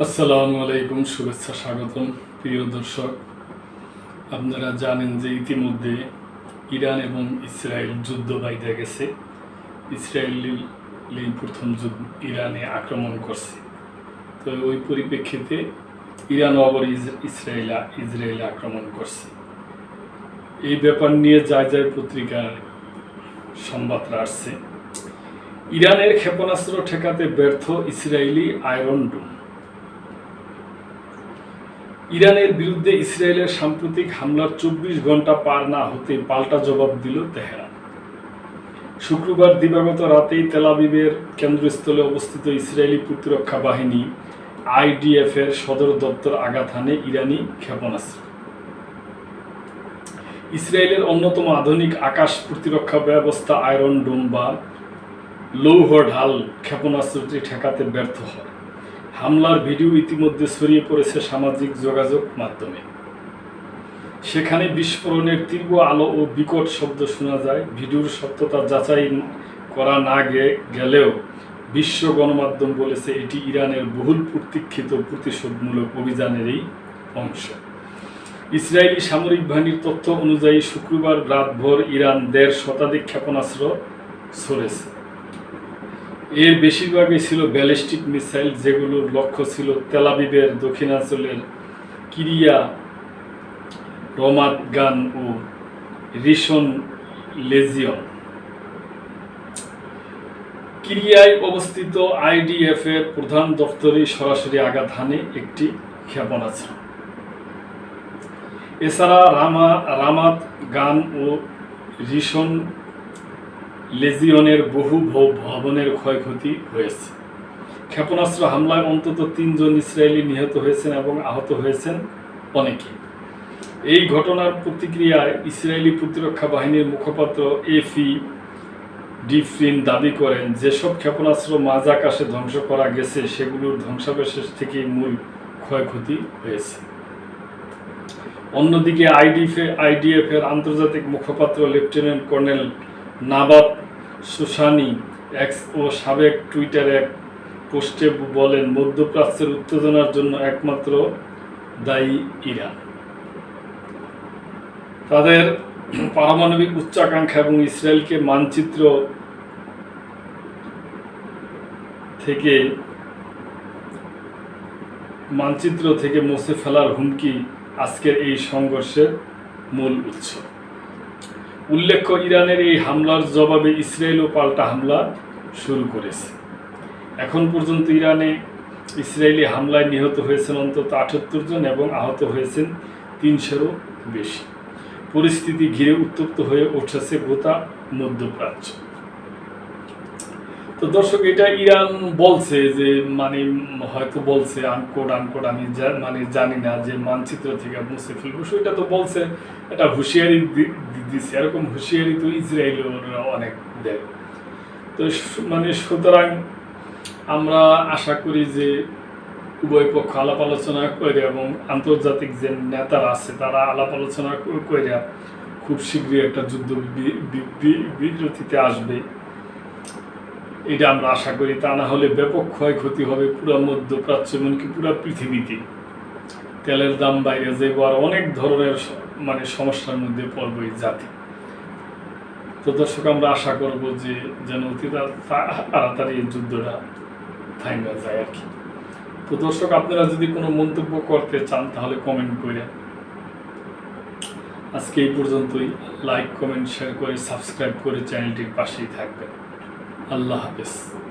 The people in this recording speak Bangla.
আসসালামু আলাইকুম, শুভেচ্ছা স্বাগতম। প্রিয় দর্শক, আপনারা জানেন যে ইতিমধ্যে ইরান এবং ইসরায়েল যুদ্ধ বাইরে গেছে। ইসরায়েলি প্রথম যুদ্ধ ইরানে আক্রমণ করছে। তো ওই পরিপ্রেক্ষিতে ইরান আবার ইস- ইসরায়েল, ইসরায়েলে আক্রমণ করছে। এই ব্যাপার নিয়ে যায় যায় পত্রিকার সংবাদরা আসছে। ইরানের ক্ষেপণাস্ত্র ঠেকাতে ব্যর্থ ইসরায়েলি আয়রন ডোম। ইরানের বিরুদ্ধে ইসরায়েলের সাম্প্রতিক হামলার চব্বিশ ঘণ্টা পার না হতে পাল্টা জবাব দিল তেহরান। শুক্রবার দিবাগত রাতেই তেলাবিবের কেন্দ্রস্থলে অবস্থিত ইসরায়েলি প্রতিরক্ষা বাহিনী আইডিএফ এর সদর দপ্তর আঘাত হানে ইরানি ক্ষেপণাস্ত্র। ইসরায়েলের অন্যতম আধুনিক আকাশ প্রতিরক্ষা ব্যবস্থা আয়রন ডোম বা লৌহ ঢাল ক্ষেপণাস্ত্রটি ঠেকাতে ব্যর্থ হয়। হামলার ভিডিও ইতিমধ্যে ছড়িয়ে পড়েছে সামাজিক যোগাযোগ মাধ্যমে। সেখানে বিস্ফোরণের তীব্র আলো ও বিকট শব্দ শোনা যায়। ভিডিওর সত্যতা যাচাই করা না গেলেও বিশ্ব গণমাধ্যম বলেছে এটি ইরানের বহুল প্রতীক্ষিত প্রতিশোধমূলক অভিযানেরই অংশ। ইসরায়েলি সামরিক বাহিনীর তথ্য অনুযায়ী শুক্রবার রাতভর ইরান দেড় শতাধিক ক্ষেপণাস্ত্র ছড়েছে। এর বেশিরভাগই ছিল ব্যালিস্টিক মিসাইল, যেগুলোর লক্ষ্য ছিল তেলাবিবের দক্ষিণাঞ্চলের কিরিয়া, রমাত গান ও রিশন লেজিয়ন। কিরিয়ায় অবস্থিত আইডিএফ এর প্রধান দপ্তরে সরাসরি আঘাত হানে একটি ক্ষেপণাস্ত্র এছাড়া রামা, রামাত গান ও রিশন লেজিয়নের বহু ভবনের ক্ষয়ক্ষতি হয়েছে। ক্ষেপণাস্ত্র হামলায় অন্তত তিনজন ইসরায়েলি নিহত হয়েছেন এবং আহত হয়েছেন অনেকে। এই ঘটনার প্রতিক্রিয়ায় ইসরায়েলি প্রতিরক্ষা বাহিনীর মুখপাত্র এফি ডিফরিন দাবি করেন, যেসব ক্ষেপণাস্ত্র মাঝ আকাশে ধ্বংস করা গেছে, সেগুলোর ধ্বংসাবশেষ থেকে মূল ক্ষয়ক্ষতি হয়েছে। অন্যদিকে আইডিএফ আইডিএফ এর আন্তর্জাতিক মুখপাত্র lieutenant colonel Nadav Shoshani X ও সাবেক টুইটার এক পোস্টে বলেন, মধ্যপ্রাচ্যের উত্তেজনার জন্য একমাত্র দায়ী ইরান। তাদের পারমাণবিক উচ্চাকাঙ্ক্ষা এবং ইসরায়েলকে মানচিত্র থেকে মানচিত্র থেকে মুছে ফেলার হুমকি আজকের এই সংঘর্ষের মূল উৎস। উল্লেখ্য, ইরানের এই হামলার জবাবে ইসরায়েলও পাল্টা হামলা শুরু করেছে। এখন পর্যন্ত ইরানে ইসরায়েলি হামলায় নিহত হয়েছেন অন্তত আটাত্তর জন এবং আহত হয়েছেন তিনশোরও বেশি। পরিস্থিতি ঘিরে উত্তপ্ত হয়ে উঠেছে গোটা মধ্যপ্রাচ্য। তো দর্শক, এটা ইরান বলছে যে মানে হয়তো বলছে আনকোড আনকোড আমি মানে জানি না যে মানচিত্র থেকে মুছে ফেলব সেটা তো বলছে, এটা হুঁশিয়ারি দিচ্ছে এরকম হুঁশিয়ারি তো ইসরায়েল অনেক দেয়। তো মানে সুতরাং আমরা আশা করি যে উভয় পক্ষ আলাপ আলোচনা করে এবং আন্তর্জাতিক যে নেতারা আছে, তারা আলাপ আলোচনা করে খুব শীঘ্রই একটা যুদ্ধ বিরতিতে আসবে। এটা আমরা আশা করি, তা না হলে ব্যাপক ক্ষয়ক্ষতি হবে পুরো মধ্যপ্রাচ্য এমনকি পুরো পৃথিবীতে। তেলের দাম বাইরে যাইব আর অনেক ধরনের মানে সমস্যার মধ্যে পড়বে এই জাতি। তো দর্শক, আমরা আশা করব যে যেন অতি তাড়াতাড়ি এই যুদ্ধটা থাইমা যায় আর কি। তো দর্শক, আপনারা যদি কোনো মন্তব্য করতে চান, তাহলে কমেন্ট করে। আজকে এই পর্যন্তই। লাইক কমেন্ট শেয়ার করে সাবস্ক্রাইব করে চ্যানেলটির পাশেই থাকবেন। আল্লাহ হাফেজ।